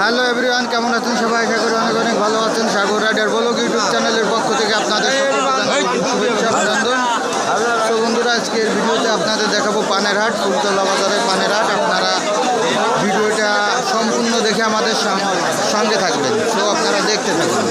Hello everyone, কেমন আছেন সবাই? আশা করি অনেক অনেক ভালো আছেন। সাগর রাইডার বলো ইউটিউব চ্যানেলের পক্ষ থেকে আপনাদের শুভেচ্ছা তো বন্ধুরা, আজকের ভিডিওতে আপনাদের দেখাবো পানের হাট, ফুলতলা বাজারের পানের হাট। আপনারা ভিডিওটা সম্পূর্ণ দেখে আমাদের সঙ্গ- থাকবেন। তো আপনারা দেখতে থাকবেন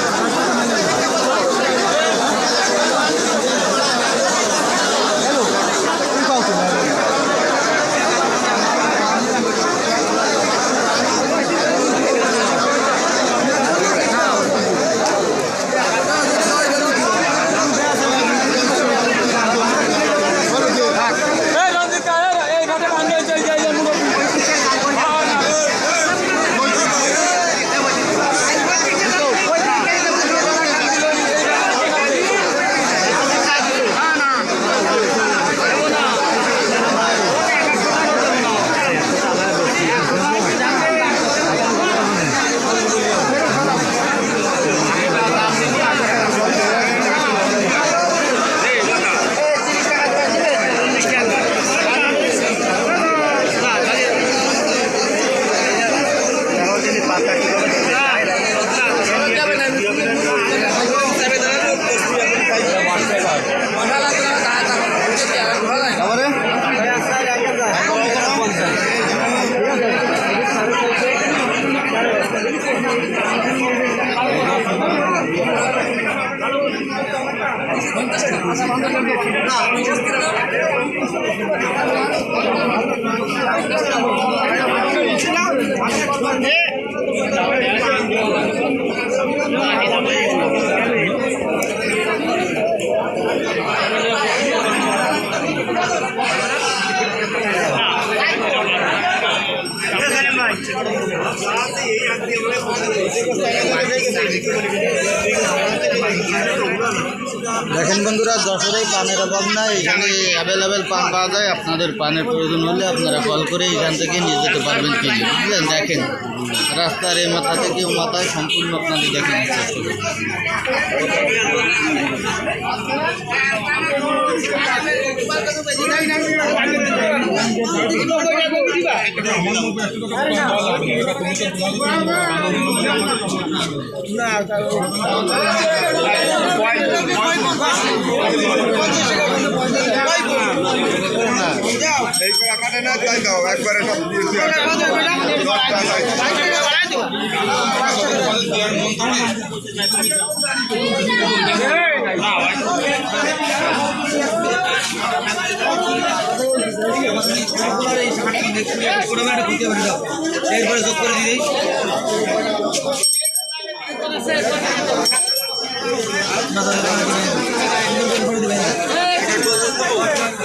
Gracias. দেখেন বন্ধুরা, যশোরেই পানের অভাব নাই, এখানে অ্যাভেলেবেল পান পাওয়া যায়। আপনাদের পানের প্রয়োজন হলে আপনারা কল করে এখান থেকে নিয়ে যেতে পারবেন কিনে বুঝলেন? দেখেন, রাস্তার এই মাথা থেকে ও মাথায় সম্পূর্ণ আপনাদের দেখে নিতে চেষ্টা করবেন। এরপরে যোগ করে দিই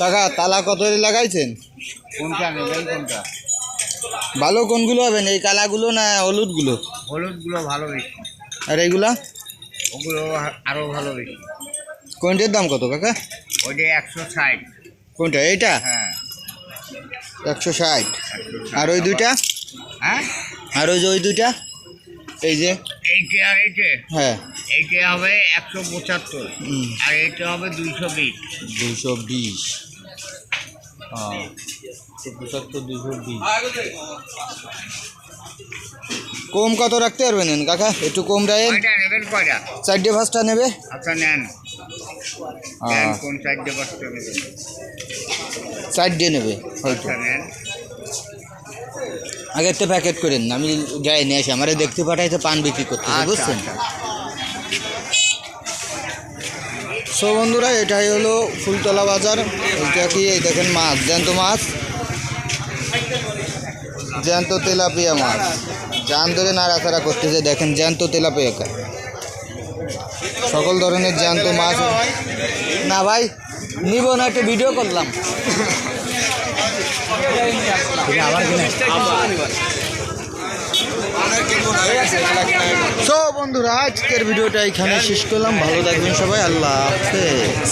টাকা তালা কত লাগাইছেন? কোনটা নেবেন কোনটা? ভালো কোনগুলো হবেন এই কালাগুলো না হলুদগুলো? হলুদগুলো ভালো বেশি। আর এইগুলা? ওগুলো আরও ভালো বেশি। কোনটার দাম কত কাকা? ওইটা একশো ষাট। কোনটা এইটা? হ্যাঁ। একশো ষাট। আর ওই দুইটা? হ্যাঁ? আর ওই যে ওই দুইটা? এই যে? এইটা আর এইটা? হ্যাঁ। এইটা হবে একশো পঁচাত্তর। আর এইটা হবে দুইশো বিশ। দুশো বিশ। পঁচাত্তর দুশো বিশ কম কত রাখতে পারবেন কাকা একটু কম রাখেন চারটে পাঁচটা নেবে আচ্ছা নেন হ্যাঁ চারটে নেবে হয়তো আচ্ছা নেন প্যাকেট করেন আমি যাই নিয়ে আসি আমারে দেখতে পাঠাইতে পান বিক্রি আচ্ছা, বুঝছেন সো বন্ধুরা এটাই হলো ফুলতলা বাজার। এটা কি? এই দেখেন মাছ জ্যান্ত মাছ। জ্যান্ত তেলাপিয়া মাছ। জান ধরে নাড়াচাড়া করতেছে দেখেন জ্যান্ত তেলাপিয়া সকল ধরনের জ্যান্ত মাছ। না ভাই নিব না একটা ভিডিও করলাম। সো বন্ধুরা আজকের ভিডিওটা এখানে শেষ করলাম। ভালো থাকবেন সবাই। আল্লাহ হাফেজ।